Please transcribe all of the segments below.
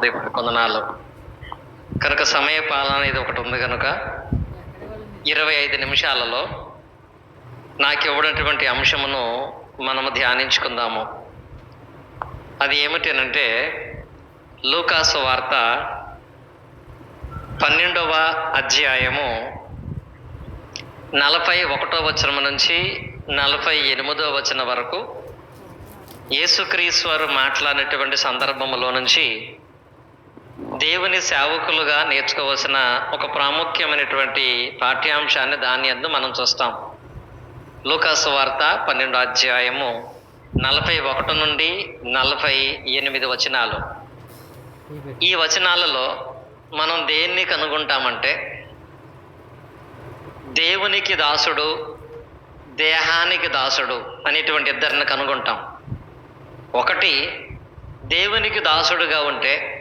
హృదయపూర్వక కొందనాలు కనుక సమయ పాలన అనేది ఒకటి ఉంది కనుక ఇరవై ఐదు నిమిషాలలో నాకు ఇవ్వనటువంటి అంశమును మనము ధ్యానించుకుందాము. అది ఏమిటనంటే లూకాసు వార్త పన్నెండవ అధ్యాయము నలభై ఒకటో వచనం నుంచి నలభై ఎనిమిదో వచనం వరకు యేసుక్రీశ్వరు మాట్లాడినటువంటి సందర్భంలో నుంచి దేవుని సేవకులుగా నేర్చుకోవాల్సిన ఒక ప్రాముఖ్యమైనటువంటి పాఠ్యాంశాన్ని దాని అందు మనం చూస్తాం. లూకాసు వార్త పన్నెండో అధ్యాయము నలభై ఒకటి నుండి నలభై ఎనిమిది వచనాలు. ఈ వచనాలలో మనం దేన్ని కనుగొంటామంటే దేవునికి దాసుడు దేహానికి దాసుడు అనేటువంటి ఇద్దరిని కనుగొంటాం. ఒకటి దేవునికి దాసుడుగా ఉంటే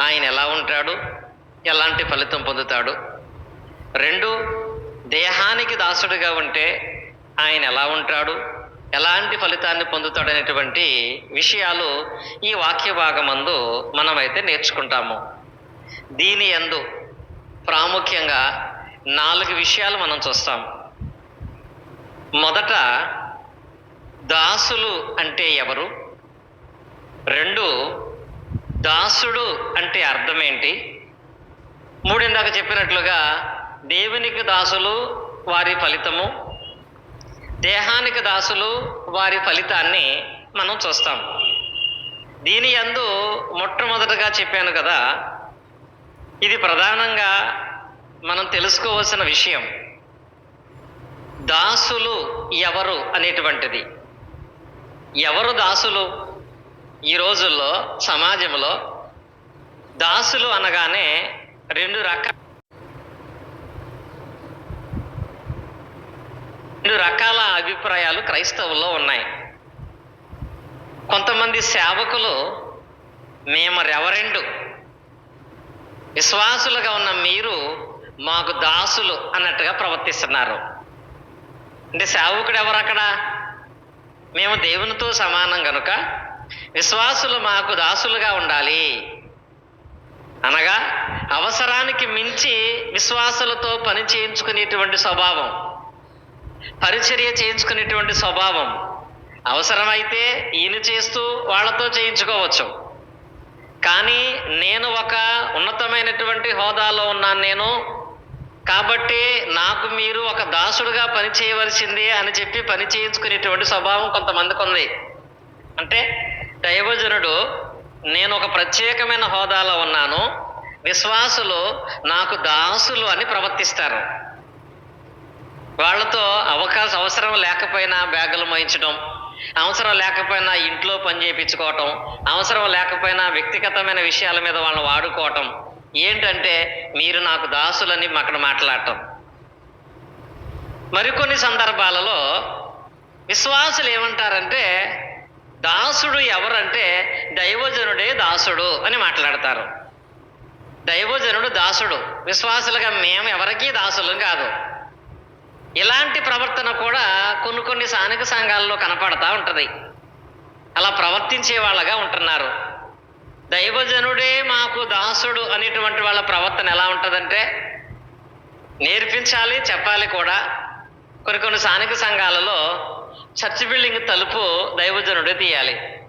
ఆయన ఎలా ఉంటాడు? ఎలాంటి ఫలితం పొందుతాడు? రెండు దేహానికి దాసుడుగా ఉంటే ఆయన ఎలా ఉంటాడు? ఎలాంటి ఫలితాన్ని పొందుతాడు అనేటువంటి విషయాలు ఈ వాక్య భాగమందు మనమైతే నేర్చుకుంటాము. దీని యందు ప్రాముఖ్యంగా నాలుగు విషయాలు మనం చూస్తాం. మొదట దాసులు అంటే ఎవరు? రెండు దాసుడు అంటే అర్థం ఏంటి? మూడిందాక చెప్పినట్లుగా దేవునికి దాసులు వారి ఫలితము దేహానికి దాసులు వారి ఫలితాన్ని మనం చూస్తాం. దీని యందు మొట్టమొదటగా చెప్పాను కదా ఇది ప్రధానంగా మనం తెలుసుకోవాల్సిన విషయం. దాసులు ఎవరు అనేటువంటిది. ఎవరు దాసులు? ఈ రోజుల్లో సమాజంలో దాసులు అనగానే రెండు రకాల రెండు రకాల అభిప్రాయాలు క్రైస్తవుల్లో ఉన్నాయి. కొంతమంది సేవకులు మేము రెవరెండు విశ్వాసులుగా ఉన్న మీరు మాకు దాసులు అన్నట్టుగా ప్రవర్తిస్తున్నారు. అంటే సేవకుడు ఎవరు అక్కడ మేము దేవునితో సమానం కనుక విశ్వాసులు మాకు దాసులుగా ఉండాలి. అనగా అవసరానికి మించి విశ్వాసులతో పని చేయించుకునేటువంటి స్వభావం. పరిచర్య చేయించుకునేటువంటి స్వభావం. అవసరమైతే ఈయన చేస్తూ వాళ్ళతో చేయించుకోవచ్చు. కానీ నేను ఒక ఉన్నతమైనటువంటి హోదాలో ఉన్నాను నేను. కాబట్టి నాకు మీరు ఒక దాసుడుగా పని చేయవలసిందే అని చెప్పి పని చేయించుకునేటువంటి స్వభావం కొంతమందికి ఉంది. అంటే దైవజనుడు నేను ఒక ప్రత్యేకమైన హోదాలో ఉన్నాను. విశ్వాసులు నాకు దాసులు అని ప్రవర్తిస్తారు. వాళ్ళతో అవకాశం అవసరం లేకపోయినా బ్యాగులు మోయించడం అవసరం లేకపోయినా ఇంట్లో పని చేయించుకోవటం అవసరం లేకపోయినా వ్యక్తిగతమైన విషయాల మీద వాళ్ళని వాడుకోవటం. ఏంటంటే మీరు నాకు దాసులని అక్కడ మాట్లాడటం. మరికొన్ని సందర్భాలలో విశ్వాసులు ఏమంటారంటే దాసుడు ఎవరంటే దైవజనుడే దాసుడు అని మాట్లాడతారు. దైవజనుడు దాసుడు. విశ్వాసులుగా మేము ఎవరికీ దాసులం కాదు. ఇలాంటి ప్రవర్తన కూడా కొన్ని కొన్ని స్థానిక సంఘాల్లో కనపడతా ఉంటుంది. అలా ప్రవర్తించే వాళ్ళగా ఉంటున్నారు. దైవజనుడే మాకు దాసుడు అనేటువంటి వాళ్ళ ప్రవర్తన ఎలా ఉంటుందంటే నేర్పించాలి చెప్పాలి కూడా. కొన్ని కొన్ని స్థానిక సంఘాలలో చర్చ్ బిల్డింగ్ తలుపు దైవజనుడే తీయాలి.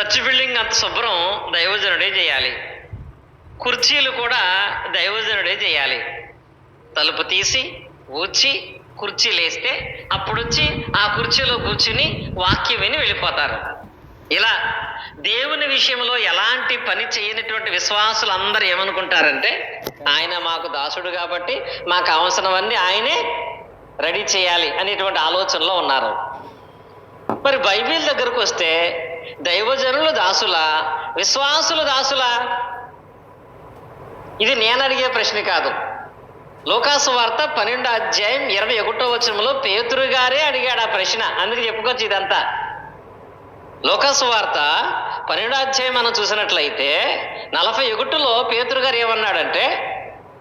చర్చ్ బిల్డింగ్ అంత శుభ్రం దైవజనుడే చేయాలి. కుర్చీలు కూడా దైవజనుడే చేయాలి. తలుపు తీసి ఊచి కుర్చీ లేస్తే అప్పుడు వచ్చి ఆ కుర్చీలో కూర్చుని వాక్యం విని వెళ్ళిపోతారు. ఇలా దేవుని విషయంలో ఎలాంటి పని చేయనటువంటి విశ్వాసులు అందరూ ఏమనుకుంటారంటే ఆయన మాకు దాసుడు కాబట్టి మాకు అవసరమన్నీ ఆయనే రెడీ చేయాలి అనేటువంటి ఆలోచనలో ఉన్నారు. మరి బైబిల్ దగ్గరకు వస్తే దైవజనులు దాసుల విశ్వాసులు దాసులా? ఇది నేను అడిగే ప్రశ్న కాదు. లోకాసు వార్త పన్నెండో అధ్యాయం ఇరవై ఒకటో వచనంలో పేతురు గారే అడిగాడు ఆ ప్రశ్న. అందుకు చెప్పుకోవచ్చు ఇదంతా. లోకాసు వార్త పన్నెండో అధ్యాయం మనం చూసినట్లయితే నలభై ఒకటిలో పేతురు గారు ఏమన్నాడంటే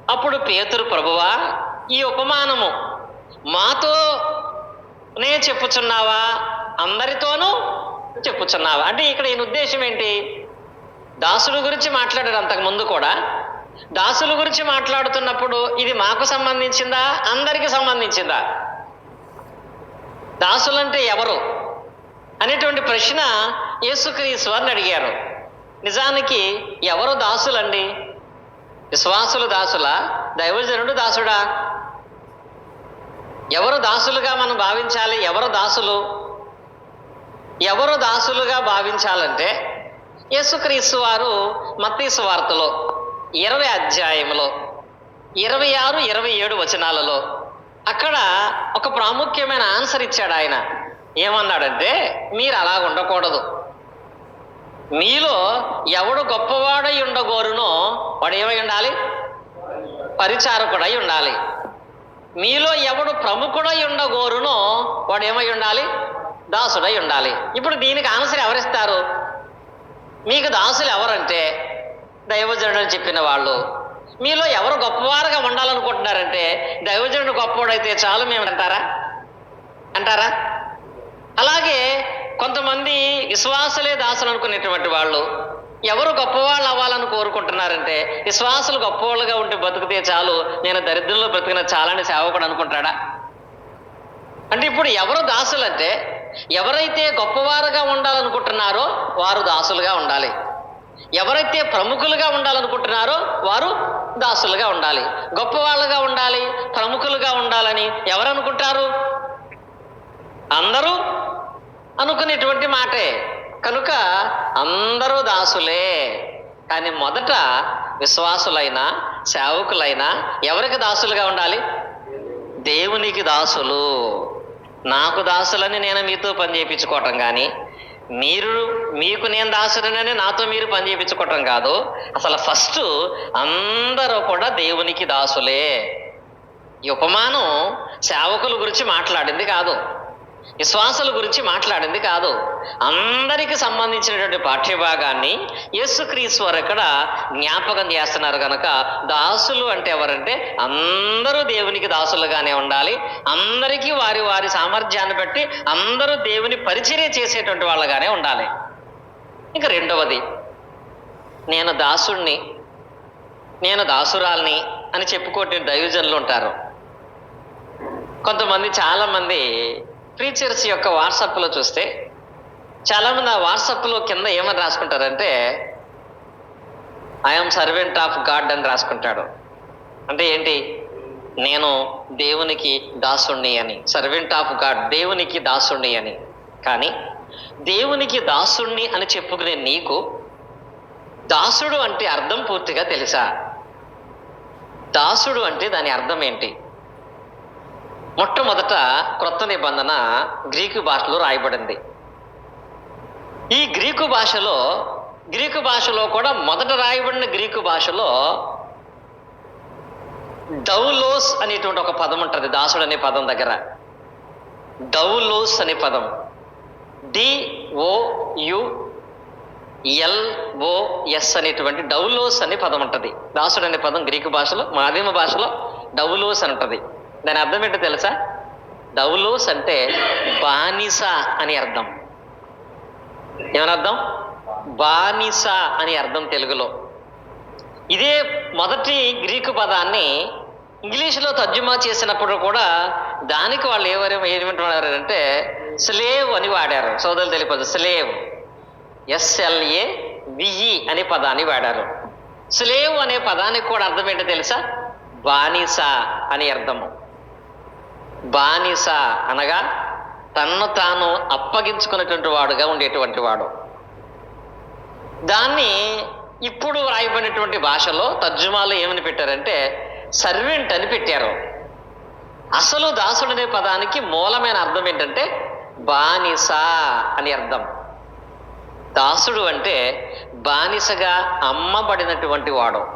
అప్పుడు పేతురు ప్రభువా ఈ ఉపమానము మాతో నే చెప్పుచున్నావా? అందరితోనూ చెప్పుచున్నావా? అంటే ఇక్కడ ఈయన ఉద్దేశం ఏంటి? దాసుడు గురించి మాట్లాడాడు అంతకు ముందు కూడా. దాసుల గురించి మాట్లాడుతున్నప్పుడు ఇది మాకు సంబంధించిందా? అందరికి సంబంధించిందా? దాసులంటే ఎవరు? అనేటువంటి ప్రశ్న యేసుక్రీస్తు వారిని అడిగారు. నిజానికి ఎవరు దాసులండి? విశ్వాసులు దాసులా? దైవజనుడు దాసుడా? ఎవరు దాసులుగా మనం భావించాలి? ఎవరు దాసులు? ఎవరు దాసులుగా భావించాలంటే యేసుక్రీస్తు వారు మత్తీసు వార్తలో ఇరవై అధ్యాయంలో ఇరవై ఆరు ఇరవై ఏడు వచనాలలో అక్కడ ఒక ప్రాముఖ్యమైన ఆన్సర్ ఇచ్చాడు ఆయన. ఏమన్నాడంటే మీరు అలా ఉండకూడదు. మీలో ఎవడు గొప్పవాడై ఉండగోరునో వాడు ఏమై ఉండాలి? పరిచారకుడై ఉండాలి. మీలో ఎవడు ప్రముఖుడై ఉండగోరునో వాడు ఏమై ఉండాలి? దాసుడై ఉండాలి. ఇప్పుడు దీనికి ఆన్సర్ ఎవరిస్తారు? మీకు దాసులు ఎవరంటే దైవజనుడు అని చెప్పిన వాళ్ళు. మీలో ఎవరు గొప్పవారుగా ఉండాలనుకుంటున్నారంటే దైవజనుడు గొప్పవాడైతే చాలు మేము అంటారా? అంటారా? అలాగే కొంతమంది విశ్వాసులే దాసులు అనుకునేటువంటి వాళ్ళు ఎవరు గొప్పవాళ్ళు అవ్వాలని కోరుకుంటున్నారంటే విశ్వాసులు గొప్పవాళ్ళుగా ఉంటే బతికితే చాలు నేను దరిద్రంలో బ్రతికిన చాలని సేవకుడు అనుకుంటాడా? అంటే ఇప్పుడు ఎవరు దాసులు అంటే ఎవరైతే గొప్పవారుగా ఉండాలనుకుంటున్నారో వారు దాసులుగా ఉండాలి. ఎవరైతే ప్రముఖులుగా ఉండాలనుకుంటున్నారో వారు దాసులుగా ఉండాలి. గొప్పవాళ్ళుగా ఉండాలి ప్రముఖులుగా ఉండాలని ఎవరు అనుకుంటారు? అందరూ అనుకునేటువంటి మాటే. కనుక అందరూ దాసులే. కానీ మొదట విశ్వాసులైనా సేవకులైనా ఎవరికి దాసులుగా ఉండాలి? దేవునికి దాసులు. నాకు దాసులని నేను మీతో పని చేయించుకోవటం కానీ మీరు మీకు నేను దాసుడనని నాతో మీరు పని చేయించుకోవటం కాదు. అసలు ఫస్ట్ అందరూ కూడా దేవునికి దాసులే. ఈ ఉపమానం సేవకుల గురించి మాట్లాడింది కాదు. విశ్వాసుల గురించి మాట్లాడింది కాదు. అందరికి సంబంధించినటువంటి పాఠ్యభాగాన్ని యేసుక్రీశ్వర్ వారు ఇక్కడ జ్ఞాపకం చేస్తున్నారు కనుక దాసులు అంటే ఎవరంటే అందరూ దేవునికి దాసులుగానే ఉండాలి. అందరికీ వారి వారి సామర్థ్యాన్ని బట్టి అందరూ దేవుని పరిచర్య చేసేటువంటి వాళ్ళగానే ఉండాలి. ఇంకా రెండవది నేను దాసుణ్ణి నేను దాసురాల్ని అని చెప్పుకోటి దైవజనులు ఉంటారు. కొంతమంది చాలామంది ప్రీచర్స్ యొక్క వాట్సాప్లో చూస్తే చాలామంది ఆ వాట్సాప్లో కింద ఏమని రాసుకుంటారంటే ఐఎమ్ సర్వెంట్ ఆఫ్ గాడ్ అని రాసుకుంటాడు. అంటే ఏంటి? నేను దేవునికి దాసుణ్ణి అని. సర్వెంట్ ఆఫ్ గాడ్ దేవునికి దాసుణ్ణి అని. కానీ దేవునికి దాసుణ్ణి అని చెప్పుకునే నీకు దాసుడు అంటే అర్థం పూర్తిగా తెలుసా? దాసుడు అంటే దాని అర్థం ఏంటి? మొట్టమొదట క్రొత్త నిబంధన గ్రీకు భాషలో రాయబడింది. ఈ గ్రీకు భాషలో గ్రీకు భాషలో కూడా మొదట రాయబడిన గ్రీకు భాషలో డౌలోస్ అనేటువంటి ఒక పదం ఉంటుంది దాసుడు అనే పదం దగ్గర. డౌలోస్ అనే పదం. డిఓయుఎల్ఓఎస్ అనేటువంటి డౌలోస్ అనే పదం ఉంటుంది. దాసుడు అనే పదం గ్రీకు భాషలో మాధ్యమ భాషలో డౌలోస్ అని ఉంటుంది. దాని అర్థం ఏంటో తెలుసా? డౌలోస్ అంటే బానిస అని అర్థం. ఏమని అర్థం? బానిస అని అర్థం తెలుగులో. ఇదే మొదటి గ్రీకు పదాన్ని ఇంగ్లీష్లో తర్జుమా చేసినప్పుడు కూడా దానికి వాళ్ళు ఏమని ఏమంటున్నారు అంటే స్లేవ్ అని వాడారు. సోదరులు తెలియదు స్లేవ్. ఎస్ఎల్ఏ విఈ అనే పదాన్ని వాడారు. స్లేవ్ అనే పదానికి కూడా అర్థం ఏంటో తెలుసా? బానిస అని అర్థము. బానిస అనగా తన్ను తాను అప్పగించుకున్నటువంటి వాడుగా ఉండేటువంటి వాడు. దాన్ని ఇప్పుడు రాయబడినటువంటి భాషలో తర్జుమాలో ఏమని పెట్టారంటే సర్వెంట్ అని పెట్టారు. అసలు దాసుడు అనే పదానికి మూలమైన అర్థం ఏంటంటే బానిస అని అర్థం. దాసుడు అంటే బానిసగా అమ్మబడినటువంటి వాడు.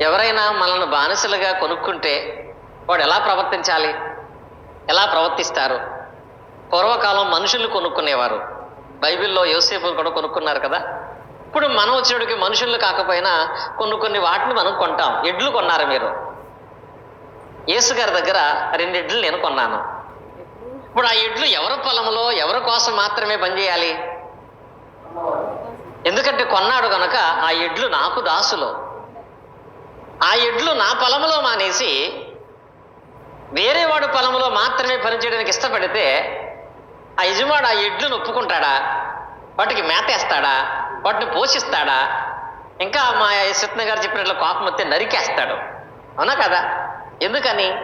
ఎవరైనా మనల్ని బానిసలుగా కొనుక్కుంటే వాడు ఎలా ప్రవర్తించాలి? ఎలా ప్రవర్తిస్తారు? పూర్వకాలం మనుషులు కొనుక్కునేవారు. బైబిల్లో యోసేపులు కూడా కొనుక్కున్నారు కదా? ఇప్పుడు మనం వచ్చేటికి మనుషులు కాకపోయినా కొన్ని కొన్ని వాటిని మనం కొంటాం. ఎడ్లు కొన్నారు మీరు. యేసు గారి దగ్గర రెండు ఎడ్లు నేను కొన్నాను. ఇప్పుడు ఆ ఎడ్లు ఎవరి పొలంలో ఎవరి కోసం మాత్రమే పనిచేయాలి? ఎందుకంటే కొన్నాడు కనుక ఆ ఎడ్లు నాకు దాసులు. ఆ ఎడ్లు నా పొలంలో మానేసి వేరే వాడు పొలంలో మాత్రమే పనిచేయడానికి ఇష్టపడితే ఆ యజమాడు ఆ ఎడ్లను ఒప్పుకుంటాడా వాటికి మేతేస్తాడా వాటిని పోషిస్తాడా? ఇంకా మా సత్య గారు చెప్పినట్లు కోపం వస్తే నరికేస్తాడు. అవునా కదా? ఎందుకని?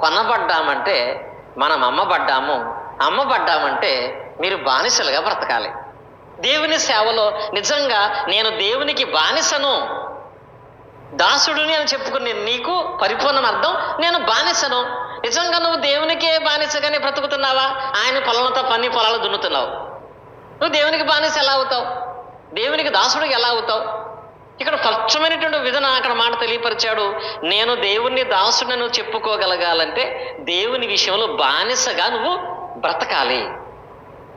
కొనబడ్డామంటే మనం అమ్మబడ్డాము. అమ్మబడ్డామంటే మీరు బానిసలుగా బ్రతకాలి. దేవుని సేవలో నిజంగా నేను దేవునికి బానిసను. దాసుడిని అని చెప్పుకునే నీకు పరిపూర్ణం అర్థం. నేను బానిసను. నిజంగా నువ్వు దేవునికే బానిసగానే బ్రతుకుతున్నావా? ఆయన పొలంతో పని పొలాలు దున్నుతున్నావు. నువ్వు దేవునికి బానిస ఎలా అవుతావు? దేవునికి దాసుడికి ఎలా అవుతావు? ఇక్కడ స్వచ్ఛమైనటువంటి విధన అక్కడ మాట తెలియపరిచాడు. నేను దేవుణ్ణి దాసుడని నువ్వు చెప్పుకోగలగాలంటే దేవుని విషయంలో బానిసగా నువ్వు బ్రతకాలి.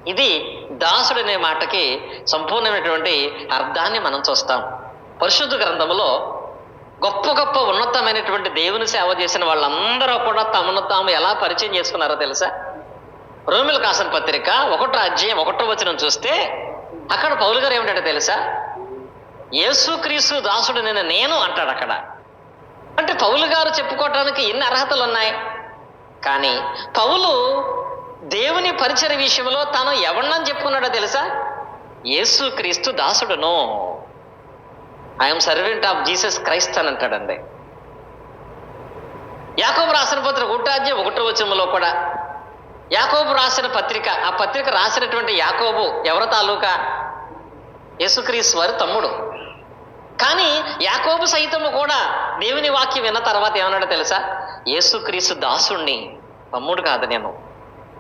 ఇది దాసుడు అనే మాటకి సంపూర్ణమైనటువంటి అర్థాన్ని మనం చూస్తాం. పరిశుద్ధ గ్రంథములో గొప్ప గొప్ప ఉన్నతమైనటువంటి దేవుని సేవ చేసిన వాళ్ళందరూ కూడా తమను తాము ఎలా పరిచయం చేసుకున్నారో తెలుసా? రోమిల్ కాసన్ పత్రిక ఒకటో అధ్యాయం ఒకటో వచనం చూస్తే అక్కడ పౌలు గారు ఏమిటంటే తెలుసా? యేసుక్రీస్తు దాసుడు నేను నేను అంటాడు అక్కడ. అంటే పౌలు గారు చెప్పుకోవటానికి ఎన్ని అర్హతలు ఉన్నాయి. కానీ పౌలు దేవుని పరిచయ విషయంలో తాను ఎవరినని చెప్పుకున్నాడో తెలుసా? యేసుక్రీస్తు దాసుడును. I'm servant of Jesus Christ అని అంటాడండి. యాకోబు రాసిన పత్రిక ఒకటాధ్యం ఒకటో వచనంలో కూడా యాకోబు రాసిన పత్రిక ఆ పత్రిక రాసినటువంటి యాకోబు ఎవరి తాలూకా? యేసుక్రీస్ వారి తమ్ముడు. కానీ యాకోబు సైతము కూడా దేవుని వాక్యం విన్న తర్వాత ఏమన్నాడో తెలుసా? యేసుక్రీసు దాసుణ్ణి. తమ్ముడు కాదు నేను.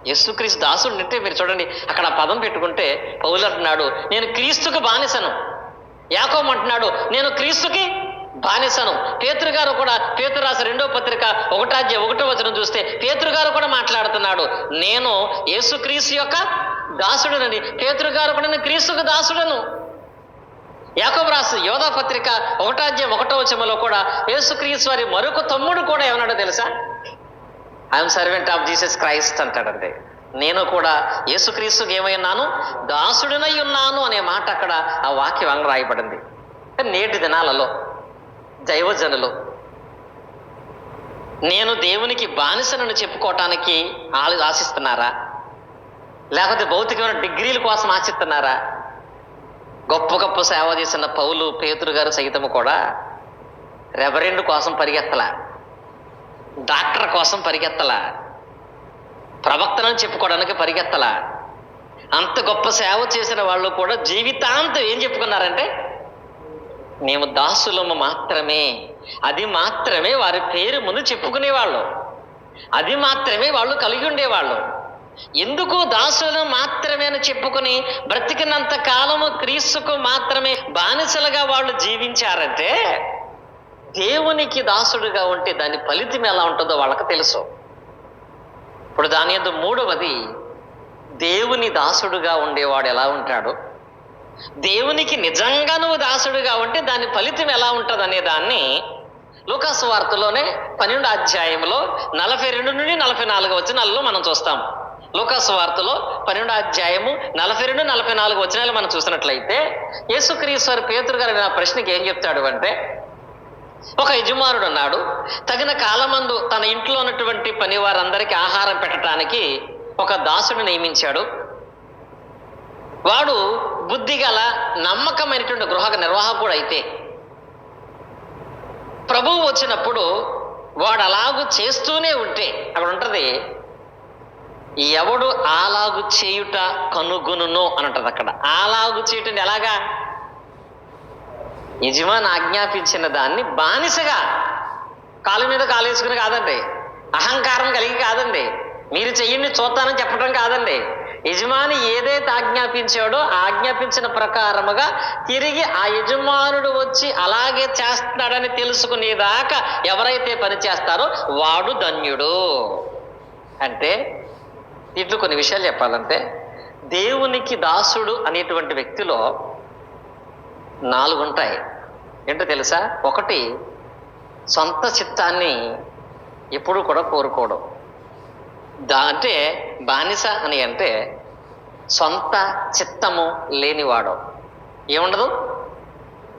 యేసుక్రీస్తు దాసుడిని అంటే మీరు చూడండి అక్కడ ఆ పదం పెట్టుకుంటే పౌలు అంటున్నాడు నేను క్రీస్తుకు బానిసను. యాకోబు అంటున్నాడు నేను క్రీస్తుకి బానిసను. పేతురు గారు కూడా పేతురు రాసి రెండో పత్రిక ఒకటాధ్య ఒకటో వచనం చూస్తే పేతురు గారు కూడా మాట్లాడుతున్నాడు నేను యేసుక్రీస్తు యొక్క దాసుడునని. పేతురు గారు కూడా నేను క్రీస్తుకు దాసుడను. యాకోబు రాసి యోధా పత్రిక ఒకటాధ్యాయం ఒకటో వచనంలో కూడా యేసుక్రీస్తు వారి మరొక తమ్ముడు కూడా ఏమన్నాడో తెలుసా? I'm servant of Jesus Christ అంటాడంతే నేను కూడా యేసుక్రీస్తుకి ఏమై ఉన్నాను? దాసుడినై ఉన్నాను అనే మాట అక్కడ ఆ వాక్యం రాయబడింది. నేటి దినాలలో దైవజనులు నేను దేవునికి బానిసనని చెప్పుకోవటానికి ఆలు ఆశిస్తున్నారా? లేకపోతే భౌతికమైన డిగ్రీల కోసం ఆశిస్తున్నారా? గొప్ప గొప్ప సేవ చేసిన పౌలు పేతురు గారు సైతము కూడా రెవరెండ్ కోసం పరిగెత్తలా? డాక్టర్ కోసం పరిగెత్తలా? ప్రవక్తలను చెప్పుకోవడానికి పరిగెత్తలా? అంత గొప్ప సేవ చేసిన వాళ్ళు కూడా జీవితాంతం ఏం చెప్పుకున్నారంటే మేము దాసులము మాత్రమే అది మాత్రమే వారి పేరు ముందు చెప్పుకునేవాళ్ళు. అది మాత్రమే వాళ్ళు కలిగి ఉండేవాళ్ళు. ఎందుకు దాసులను మాత్రమే అని చెప్పుకుని బ్రతికినంత కాలము క్రీస్తుకు మాత్రమే బానిసలుగా వాళ్ళు జీవించారంటే దేవునికి దాసుడుగా ఉంటే దాని ఫలితం ఎలా ఉంటుందో వాళ్ళకి తెలుసు. ఇప్పుడు దాని యొక్క మూడవది దేవుని దాసుడుగా ఉండేవాడు ఎలా ఉంటాడు? దేవునికి నిజంగా నువ్వు దాసుడుగా ఉంటే దాని ఫలితం ఎలా ఉంటుంది అనే దాన్ని లూకాసు వార్తలోనే పన్నెండు అధ్యాయంలో నలభై రెండు నుండి నలభై నాలుగు వచనాలలో మనం చూస్తాం. లూకాసు వార్తలో పన్నెండు అధ్యాయము నలభై రెండు నలభై నాలుగు వచనాలు మనం చూసినట్లయితే యేసుక్రీశ్వర్ పేతురు గారు నా ప్రశ్నకి ఏం చెప్తాడు అంటే ఒక యజమానుడు అన్నాడు తగిన కాలమందు తన ఇంట్లో ఉన్నటువంటి పని వారందరికీ ఆహారం పెట్టడానికి ఒక దాసుడు నియమించాడు. వాడు బుద్ధిగల నమ్మకమైనటువంటి గృహ నిర్వాహకుడు అయితే. ప్రభువు వచ్చినప్పుడు వాడు అలాగు చేస్తూనే ఉంటే అక్కడ ఉంటుంది ఎవడు ఆలాగు చేయుట కనుగొనును అని ఉంటుంది అక్కడ. ఆలాగు చేయటం ఎలాగా? యజమాని ఆజ్ఞాపించిన దాన్ని బానిసగా కాలు మీద కాలేసుకుని కాదండి. అహంకారం కలిగి కాదండి. మీరు చెయ్యండి చూస్తానని చెప్పడం కాదండి. యజమాని ఏదైతే ఆజ్ఞాపించాడో ఆజ్ఞాపించిన ప్రకారముగా తిరిగి ఆ యజమానుడు వచ్చి అలాగే చేస్తున్నాడని తెలుసుకునేదాకా ఎవరైతే పని చేస్తారో వాడు ధన్యుడు. అంటే ఇట్లు కొన్ని విషయాలు చెప్పాలంటే దేవునికి దాసుడు అనేటువంటి వ్యక్తిలో నాలుగు ఉంటాయి ఏంటో తెలుసా? ఒకటి సొంత చిత్తాన్ని ఎప్పుడూ కూడా కోరుకోవడం. దా అంటే బానిస అని అంటే సొంత చిత్తము లేనివాడు. ఏముండదు?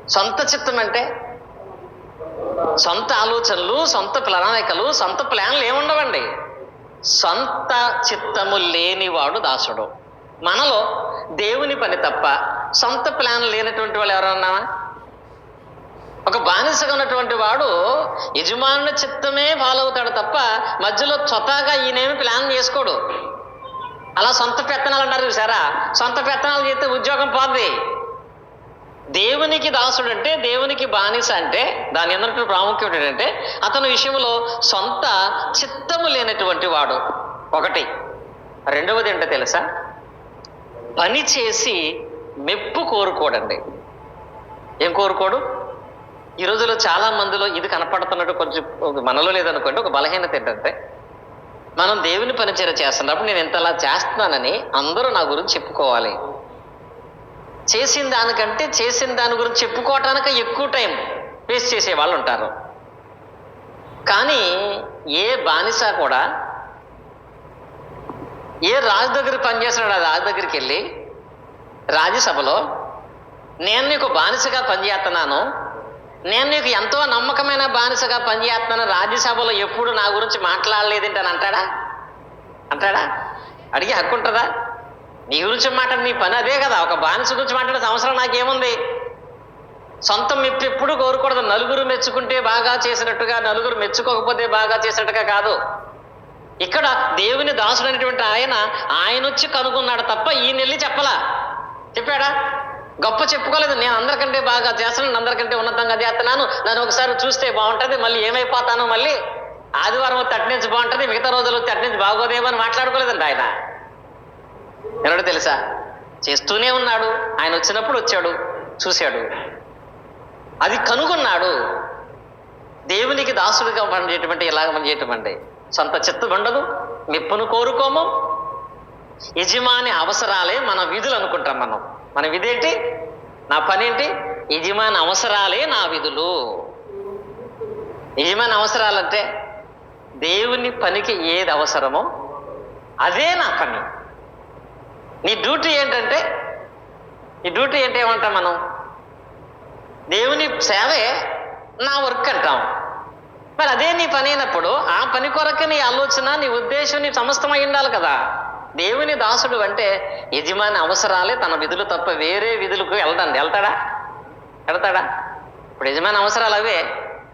సొంత చిత్తం అంటే సొంత ఆలోచనలు సొంత ప్రణాళికలు సొంత ప్లాన్లు ఏముండవండి. సొంత చిత్తము లేనివాడు దాసుడు. మనలో దేవుని పని తప్ప సొంత ప్లాన్ లేనటువంటి వాళ్ళు ఎవరన్నామా ఒక బానిసగా ఉన్నటువంటి వాడు యజమానుల చిత్తమే ఫాలో అవుతాడు తప్ప మధ్యలో స్వతహాగా ఈయనేమి ప్లాన్ చేసుకోడు. అలా సొంత పెత్తనాలు అంటారు చూసారా సొంత పెత్తనాలు చేస్తే ఉద్యోగం పోద్ది. దేవునికి దాసుడు అంటే దేవునికి బానిస అంటే దాని అందరి ప్రాముఖ్యం ఏంటంటే అతని విషయంలో సొంత చిత్తము లేనటువంటి వాడు. ఒకటి. రెండవది ఏంటో తెలుసా? పని చేసి మెప్పు కోరుకోడండి. ఏం కోరుకోడు? ఈ రోజుల్లో చాలా మందిలో ఇది కనపడుతున్నట్టు కొంచెం మనలో లేదనుకోండి ఒక బలహీనత ఏంటంటే మనం దేవుని పనిచేర చేస్తున్నప్పుడు నేను ఇంతలా చేస్తున్నానని అందరూ నా గురించి చెప్పుకోవాలి. చేసిన దానికంటే చేసిన దాని గురించి చెప్పుకోవటానికి ఎక్కువ టైం వేస్ట్ చేసే వాళ్ళు ఉంటారు. కానీ ఏ బానిస కూడా ఏ రాజు దగ్గర పనిచేస్తున్నాడు ఆ రాజు దగ్గరికి వెళ్ళి? రాజ్యసభలో నేను నీకు బానిసగా పనిచేస్తున్నాను. నేను నీకు ఎంతో నమ్మకమైన బానిసగా పనిచేస్తున్నాను. రాజ్యసభలో ఎప్పుడు నా గురించి మాట్లాడలేదేంటి అని అంటాడా? అంటాడా? అడిగే హక్కు ఉంటుందా? నీ గురించి మాట్లాడి నీ పని అదే కదా. ఒక బానిస గురించి మాట్లాడే సంవత్సరం నాకేముంది? సొంతం మెప్పు ఎప్పుడు కోరకూడదు. నలుగురు మెచ్చుకుంటే బాగా చేసినట్టుగా నలుగురు మెచ్చుకోకపోతే బాగా చేసినట్టుగా కాదు. ఇక్కడ దేవుని దాసుడు అనేటువంటి ఆయన ఆయన వచ్చి కనుగొన్నాడు తప్ప ఈయన వెళ్ళి చెప్పలా. చెప్పాడా? గొప్ప చెప్పుకోలేదు. నేను అందరికంటే బాగా చేస్తున్నాను అందరికంటే ఉన్నతంగా చేస్తున్నాను. నన్ను ఒకసారి చూస్తే బాగుంటుంది మళ్ళీ ఏమైపోతాను మళ్ళీ ఆదివారం తట్టించి బాగుంటుంది మిగతా రోజులు తట్టించి బాగోదేమో అని మాట్లాడుకోలేదండి ఆయన. ఎవడో తెలుసా? చేస్తూనే ఉన్నాడు. ఆయన వచ్చినప్పుడు వచ్చాడు చూశాడు. అది కనుగొన్నాడు. దేవునికి దాసుడిగా పనిచేయటమంటే ఎలాగ పనిచేయటమంటే సొంత చిత్తు ఉండదు మెప్పును కోరుకోము. యజమాని అవసరాలే మన విధులు అనుకుంటాం మనం. మన విధేంటి నా పని ఏంటి? యజమాని అవసరాలే నా విధులు. యజమాని అవసరాలంటే దేవుని పనికి ఏది అవసరమో అదే నా పని. నీ డ్యూటీ ఏంటంటే నీ డ్యూటీ ఏంటి ఏమంటాం మనం? దేవుని సేవే నా వర్క్ అంటాం. మరి అదే నీ పని అయినప్పుడు ఆ పని కొరకు నీ ఆలోచన నీ ఉద్దేశం నీ సమస్తమై ఉండాలి కదా. దేవుని దాసుడు అంటే యజమాని అవసరాలే తన విధులు తప్ప వేరే విధులకు వెళ్తాను వెళ్తాడా? వెళ్తాడా? ఇప్పుడు యజమాని అవసరాలు అవే.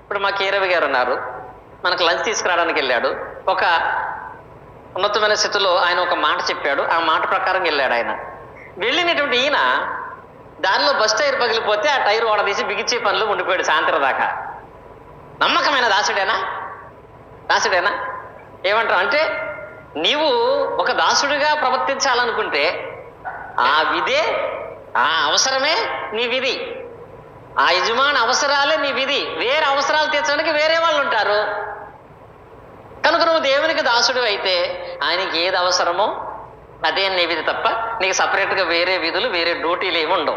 ఇప్పుడు మా కీరవి గారు ఉన్నారు. మనకు లంచ్ తీసుకురావడానికి వెళ్ళాడు. ఒక ఉన్నతమైన స్థితిలో ఆయన ఒక మాట చెప్పాడు. ఆ మాట ప్రకారం వెళ్ళాడు ఆయన. వెళ్ళినటువంటి ఈయన దానిలో బస్ టైర్ పగిలిపోతే ఆ టైర్ ఓడదీసి బిగించే పనులు ఉండిపోయాడు సాయంత్రం దాకా. నమ్మకమైన దాసుడేనా? దాసుడేనా? ఏమంటారు అంటే నీవు ఒక దాసుడిగా ప్రవర్తించాలనుకుంటే ఆ విధే ఆ అవసరమే నీ విధి. ఆ యజమాని అవసరాలే నీ విధి. వేరే అవసరాలు తీర్చడానికి వేరే వాళ్ళు ఉంటారు. కనుక నువ్వు దేవునికి దాసుడు అయితే ఆయనకి ఏది అవసరమో అదే నీ విధి తప్ప నీకు సపరేట్గా వేరే విధులు వేరే డ్యూటీలు ఏమి ఉండవు.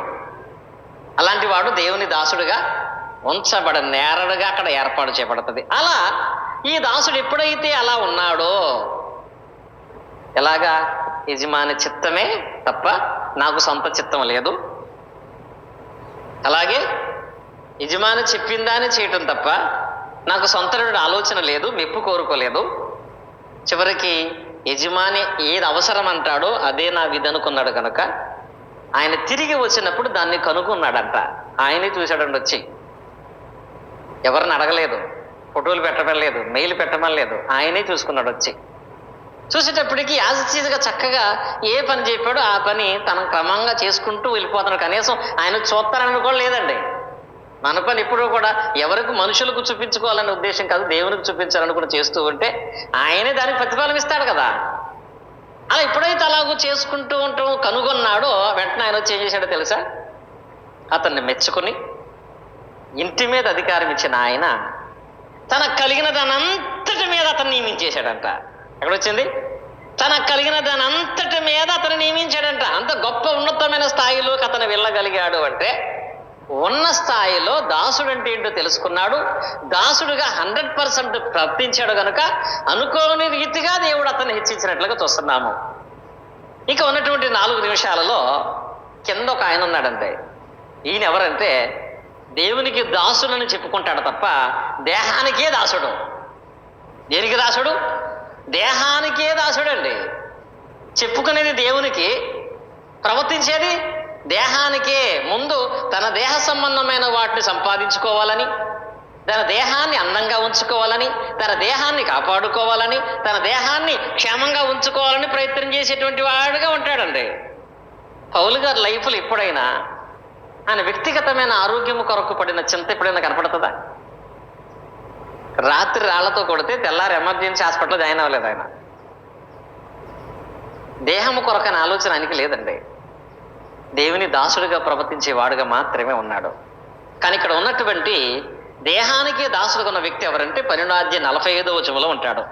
అలాంటి వాడు దేవుని దాసుడుగా ఉంచబడ నేరడుగా అక్కడ ఏర్పాటు చేయబడుతుంది అలా ఈ దాసుడు ఎప్పుడైతే అలా ఉన్నాడో ఎలాగా? యజమాని చిత్తమే తప్ప నాకు సొంత చిత్తం లేదు. అలాగే యజమాని చెప్పిందానే చేయటం తప్ప నాకు సొంత ఆలోచన లేదు మెప్పు కోరుకోలేదు. చివరికి యజమాని ఏది అవసరం అంటాడో అదే నా విధి అనుకున్నాడు కనుక ఆయన తిరిగి వచ్చినప్పుడు దాన్ని కనుక్కున్నాడంట. ఆయనే చూశాడండి వచ్చి ఎవరిని అడగలేదు. ఫోటోలు పెట్టమలేదు మెయిల్ పెట్టమలేదు ఆయనే చూసుకున్నాడు వచ్చి. చూసేటప్పటికి యాజిటీజ్గా చక్కగా ఏ పని చెప్పాడో ఆ పని తన క్రమంగా చేసుకుంటూ వెళ్ళిపోతున్నాడు కనీసం ఆయన చూస్తారని కూడా లేదండి. మన పని ఎప్పుడూ కూడా ఎవరికి మనుషులకు చూపించుకోవాలనే ఉద్దేశం కాదు దేవునికి చూపించాలని కూడా చేస్తూ ఉంటే ఆయనే దానికి ప్రతిఫలం ఇస్తాడు కదా. అలా ఎప్పుడైతే అలాగూ చేసుకుంటూ ఉంటాం కనుగొన్నాడో వెంటనే ఆయన వచ్చి ఏం చేశాడో తెలుసా? అతన్ని మెచ్చుకొని ఇంటి మీద అధికారం ఇచ్చిన ఆయన తనకు కలిగిన దానంతటి మీద అతను నియమించేశాడంట. ఎక్కడొచ్చింది? తనకు కలిగిన దానంతటి మీద అతను నియమించాడంట. అంత గొప్ప ఉన్నతమైన స్థాయిలోకి అతను వెళ్ళగలిగాడు అంటే ఉన్న స్థాయిలో దాసుడు అంటే ఏంటో తెలుసుకున్నాడు. దాసుడుగా హండ్రెడ్ పర్సెంట్ ప్రవర్తించాడు కనుక అనుకోని రీతిగా దేవుడు అతన్ని హెచ్చించినట్లుగా చూస్తున్నాము. ఇక ఉన్నటువంటి నాలుగు నిమిషాలలో కింద ఒక ఆయన ఉన్నాడంతే ఈయన ఎవరంటే దేవునికి దాసుడని చెప్పుకుంటాడు తప్ప దేహానికే దాసుడు. దేనికి దాసుడు? దేహానికే దాసుడండి. చెప్పుకునేది దేవునికి ప్రవర్తించేది దేహానికే. ముందు తన దేహ సంబంధమైన వాటిని సంపాదించుకోవాలని తన దేహాన్ని అందంగా ఉంచుకోవాలని తన దేహాన్ని కాపాడుకోవాలని తన దేహాన్ని క్షేమంగా ఉంచుకోవాలని ప్రయత్నం చేసేటువంటి వాడుగా ఉంటాడండి. పౌలు గారి లైఫ్లు ఎప్పుడైనా ఆయన వ్యక్తిగతమైన ఆరోగ్యం కొరకు పడిన చింత ఎప్పుడైనా కనపడుతుందా? రాత్రి రాళ్ళతో కొడితే తెల్లారి ఎమర్జెన్సీ హాస్పిటల్లో జాయిన్ అవ్వలేదు ఆయన. దేహము కొరకని ఆలోచన ఆయనకి లేదండి. దేవుని దాసుడిగా ప్రవర్తించే వాడుగా మాత్రమే ఉన్నాడు. కానీ ఇక్కడ ఉన్నటువంటి దేహానికి దాసుడుగా ఉన్న వ్యక్తి ఎవరంటే పన్నెండాధ్య నలభై ఐదో వచనంలో ఉంటాడు.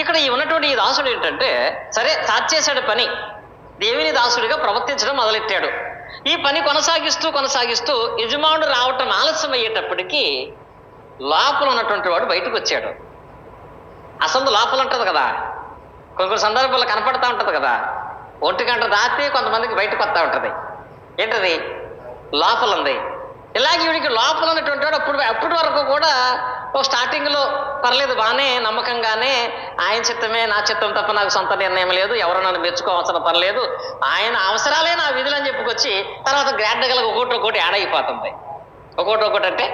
ఇక్కడ ఈ ఉన్నటువంటి ఈ దాసుడు ఏంటంటే సరే స్టార్ట్ చేశాడు పని. దేవుని దాసుడిగా ప్రవర్తించడం మొదలెట్టాడు. ఈ పని కొనసాగిస్తూ కొనసాగిస్తూ యజమానుడు రావటం ఆలస్యం అయ్యేటప్పటికీ లోపల ఉన్నటువంటి వాడు బయటకు వచ్చాడు. అసలు లోపల ఉంటుంది కదా. కొన్ని కొన్ని సందర్భాల్లో కనపడతా ఉంటుంది కదా. ఒంటి గంట దాటి కొంతమందికి బయటకు వస్తూ ఉంటుంది. ఏంటది? లోపల ఉంది ఇలాగే వీడికి లోపల ఉన్నటువంటి వాడు అప్పుడు అప్పటి వరకు కూడా ఓ స్టార్టింగ్లో పర్లేదు బాగానే నమ్మకంగానే ఆయన చిత్తమే నా చిత్తం తప్ప నాకు సొంత నిర్ణయం లేదు ఎవరు నన్ను మెచ్చుకోవాల్సిన పర్లేదు ఆయన అవసరాలే నా విధులు అని చెప్పుకొచ్చి తర్వాత గ్రాడ్యువల్గా ఒకటి ఒకటి యాడ్ అయిపోతుంది. ఒకటి ఒకటి అంటే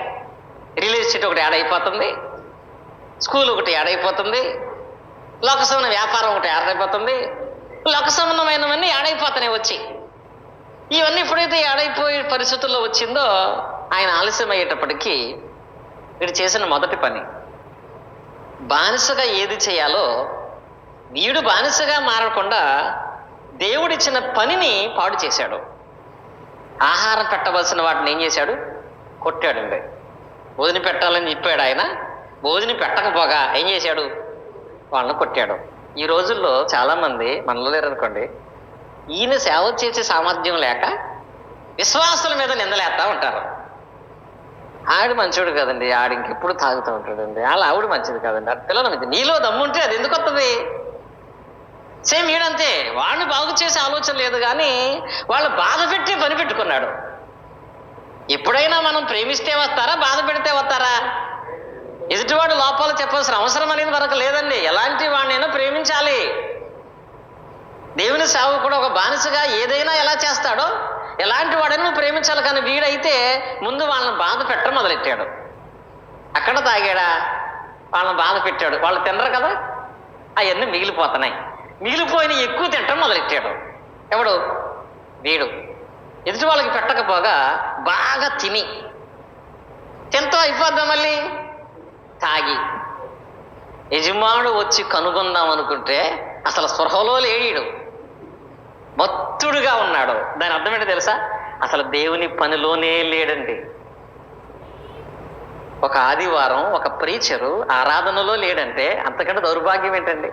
రిలీజ్ షీట్ ఒకటి యాడ్ అయిపోతుంది. స్కూల్ ఒకటి యాడ్ అయిపోతుంది. లోక వ్యాపారం ఒకటి యాడ్ అయిపోతుంది. లోక సంబంధమైనవన్నీ యాడ్ అయిపోతున్నాయి వచ్చి. ఇవన్నీ ఎప్పుడైతే యాడైపోయే పరిస్థితుల్లో వచ్చిందో ఆయన ఆలస్యం అయ్యేటప్పటికీ వీడు చేసిన మొదటి పని. బానిసగా ఏది చేయాలో వీడు బానిసగా మారకుండా దేవుడిచ్చిన పనిని పాడు చేశాడు. ఆహారం పెట్టవలసిన వాటిని ఏం చేశాడు? కొట్టాడండి భోజనం పెట్టాలని చెప్పాడు ఆయన. భోజనం పెట్టకపోగా ఏం చేశాడు? వాళ్ళని కొట్టాడు. ఈ రోజుల్లో చాలామంది మనలో లేరనుకోండి ఈయన సేవ చేసే సామర్థ్యం లేక విశ్వాసుల మీద నిందలేస్తూ ఉంటారు. ఆవిడ మంచోడు కదండి ఆడి ఇంకెప్పుడు తాగుతూ ఉంటాడండి. అలా ఆవిడ మంచిది కదండి. ఆ పిల్లల మంచిది నీలో దమ్ముంటే అది ఎందుకు వస్తుంది సేమ్ ఈడంతే. వాడిని బాగు చేసే ఆలోచన లేదు కానీ వాళ్ళు బాధ పెట్టే పని పెట్టుకున్నాడు. ఎప్పుడైనా మనం ప్రేమిస్తే వస్తారా బాధ పెడితే వస్తారా? ఎదుటివాడు లోపాలు చెప్పాల్సిన అవసరం అనేది మనకు లేదండి. ఎలాంటి వాడినైనా ప్రేమించాలి. దేవుని సేవ కూడా ఒక బానిసగా ఏదైనా ఎలా చేస్తాడో ఎలాంటి వాడని నువ్వు ప్రేమించాలి కానీ వీడైతే ముందు వాళ్ళని బాధ పెట్టడం మొదలెట్టాడు. అక్కడ తాగాడా? వాళ్ళని బాధ పెట్టాడు. వాళ్ళు తినరు కదా? అవన్నీ మిగిలిపోతున్నాయి. మిగిలిపోయిన ఎక్కువ తినటం మొదలెట్టాడు. ఎవడు? వీడు. ఎదుటి వాళ్ళకి పెట్టకపోగా బాగా తిని. తింటూ అయిపోద్దాం మళ్ళీ? తాగి. యజమానుడు వచ్చి కనుగొందాం అనుకుంటే అసలు స్పృహలో లేడీడు మత్తుడుగా ఉన్నాడు. దాని అర్థం ఏంటో తెలుసా? అసలు దేవుని పనిలోనే లేడండి. ఒక ఆదివారం ఒక ప్రీచరు ఆరాధనలో లేడంటే అంతకంటే దౌర్భాగ్యం ఏంటండి?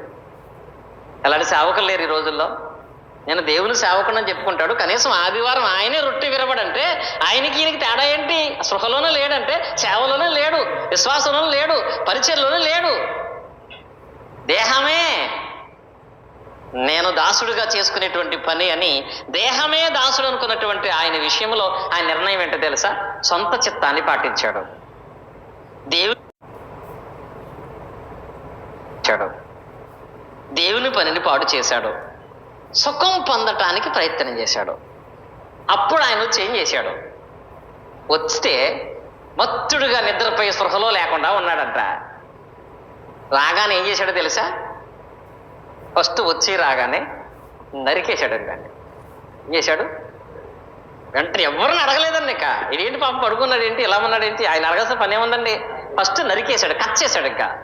అలాంటి సేవకులు లేరు ఈ రోజుల్లో. నేను దేవుని సేవకుడు చెప్పుకుంటాడు. కనీసం ఆదివారం ఆయనే రొట్టె విరవడంటే ఆయనకి ఈయనకి తేడా ఏంటి? సృహలోనే లేడంటే సేవలోనే లేడు విశ్వాసంలోనే లేడు పరిచయంలోనే లేడు. దేహమే నేను దాసుడుగా చేసుకునేటువంటి పని అని దేహమే దాసుడు అనుకున్నటువంటి ఆయన విషయంలో ఆయన నిర్ణయం ఏంటో తెలుసా? సొంత చిత్తాన్ని పాటించాడు. దేవుడు దేవుని పనిని పాడు చేశాడు. సుఖం పొందటానికి ప్రయత్నం చేశాడు. అప్పుడు ఆయన చేంజ్ చేశాడు? వస్తే మత్తుడుగా నిద్రపోయే స్పృహలో లేకుండా ఉన్నాడంట. రాగానే ఏం చేశాడో తెలుసా? ఫస్ట్ వచ్చి రాగానే నరికేశాడు దాన్ని ఏం చేశాడు? వెంటనే ఎవరిని అడగలేదండి ఇక. ఇదేంటి పాపం పడుకున్నాడు ఏంటి ఇలా ఉన్నాడు ఏంటి ఆయన అడగాల్సిన పని ఏముందండి? ఫస్ట్ నరికేశాడు కట్ చేశాడు ఇంకా.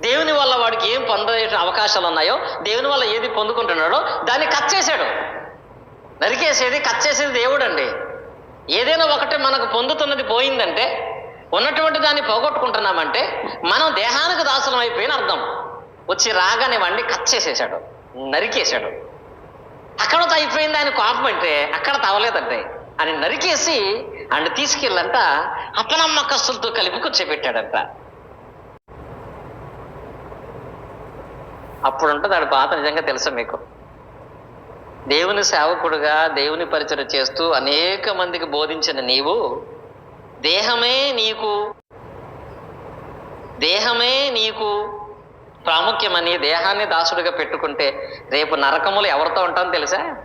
దేవుని వల్ల వాడికి ఏం పొందే అవకాశాలు ఉన్నాయో దేవుని వల్ల ఏది పొందుకుంటున్నాడో దాన్ని కట్ చేశాడు. నరికేసేది కట్ చేసేది దేవుడు అండి ఏదైనా ఒకటి మనకు పొందుతున్నది పోయిందంటే ఉన్నటువంటి దాన్ని పోగొట్టుకుంటున్నామంటే మనం దేహానికి దాసనం అయిపోయిన అర్థం. వచ్చి రాగానే వాడిని కట్ చేసేసాడు నరికేశాడు. అక్కడతో అయిపోయింది ఆయన కోపం అంటే అక్కడ తవలేదంటే అని నరికేసి అండ్ తీసుకెళ్ళంట అపనమ్మకస్తులతో కలిపి కూర్చోబెట్టాడంట. అప్పుడు ఉంటుంది ఆడి బాధ నిజంగా తెలుసా మీకు? దేవుని సేవకుడుగా దేవుని పరిచయం చేస్తూ అనేక మందికి బోధించిన నీవు దేహమే నీకు దేహమే నీకు ప్రాముఖ్యమని దేహాన్ని దాసుడిగా పెట్టుకుంటే రేపు నరకములు ఎవరితో ఉంటావు తెలుసా?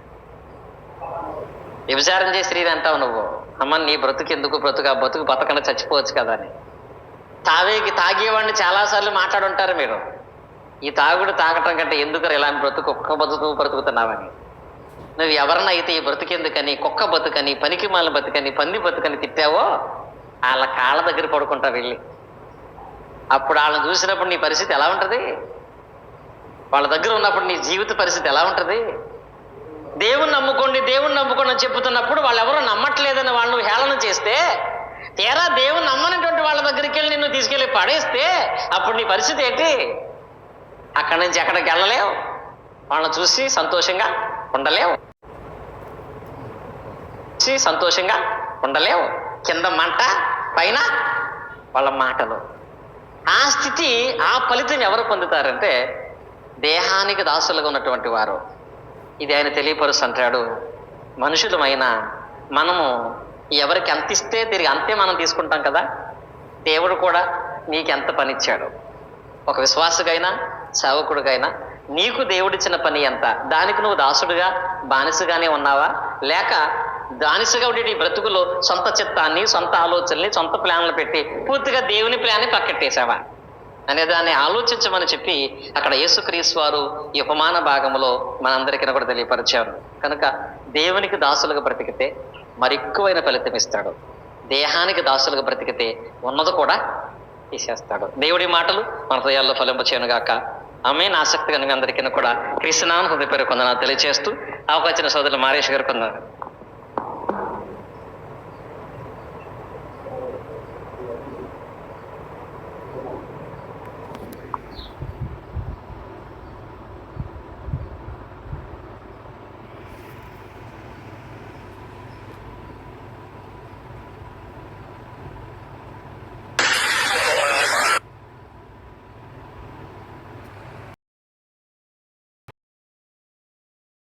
విభచారం చేసి స్త్రీని అంటావు నువ్వు. అమ్మ నీ బ్రతుకు ఎందుకు బ్రతుకు ఆ బ్రతుకు బతకన చచ్చిపోవచ్చు కదా అని. తావేకి తాగేవాడిని చాలాసార్లు మాట్లాడుంటారు మీరు. ఈ తాగుడు తాగటం కంటే ఎందుకు ఇలాంటి బ్రతుకు ఒక్క బతుకు బ్రతుకుతున్నావని. నువ్వు ఎవరన్నా అయితే ఈ బ్రతుకెందుకని కుక్క బతుకని పనికి మాల బతుకని పంది బతుకని తిట్టావో వాళ్ళ కాళ్ళ దగ్గర పడుకుంటా వెళ్ళి. అప్పుడు వాళ్ళని చూసినప్పుడు నీ పరిస్థితి ఎలా ఉంటుంది? వాళ్ళ దగ్గర ఉన్నప్పుడు నీ జీవిత పరిస్థితి ఎలా ఉంటుంది? దేవుణ్ణి నమ్ముకోండి దేవుణ్ణి నమ్ముకోండి అని చెప్తున్నప్పుడు వాళ్ళు ఎవరో నమ్మట్లేదని వాళ్ళు హేళన చేస్తే తీరా దేవుని నమ్మనటువంటి వాళ్ళ దగ్గరికి వెళ్ళి నిన్ను తీసుకెళ్ళి పడేస్తే అప్పుడు నీ పరిస్థితి ఏంటి? అక్కడి నుంచి ఎక్కడికి వెళ్ళలేవు. వాళ్ళని చూసి సంతోషంగా ఉండలేవు. చూసి సంతోషంగా ఉండలేవు. కింద మంట పైన వాళ్ళ మాటలు. ఆ స్థితి ఆ ఫలితం ఎవరు పొందుతారంటే దేహానికి దాసులుగా ఉన్నటువంటి వారు. ఇది ఆయన తెలియపరుస్తుంటాడు. మనుషులమైన మనము ఎవరికి ఎంత ఇస్తే తిరిగి అంతే మనం తీసుకుంటాం కదా? దేవుడు కూడా నీకు ఎంత పని ఇచ్చాడు ఒక విశ్వాసకైనా సేవకుడికైనా నీకు దేవుడిచ్చిన పని ఎంత? దానికి నువ్వు దాసుడుగా బానిసగానే ఉన్నావా? లేక దానిసగా ఉండే ఈ బ్రతుకులో సొంత చిత్తాన్ని సొంత ఆలోచనల్ని సొంత ప్లాన్లు పెట్టి పూర్తిగా దేవుని ప్లాన్ని పక్కట్టేశావా అనే దాన్ని ఆలోచించమని చెప్పి అక్కడ యేసుక్రీస్ వారు ఈ ఉపమాన భాగంలో మనందరికీ కూడా తెలియపరిచారు. కనుక దేవునికి దాసులుగా బ్రతికితే మరెక్కువైన ఫలితం ఇస్తాడు. దేహానికి దాసులుగా బ్రతికితే ఉన్నది కూడా తీసేస్తాడు. దేవుడి మాటలు మన హృదయాల్లో ఫలింపచేయనుగాక ఆమె ఆసక్తిగా మీ అందరికీ కూడా క్రీస్తునామం హృదయ పేరు కొందరు తెలియజేస్తూ అవకాశం సోదరులు మారేష్ గారు కొందరు.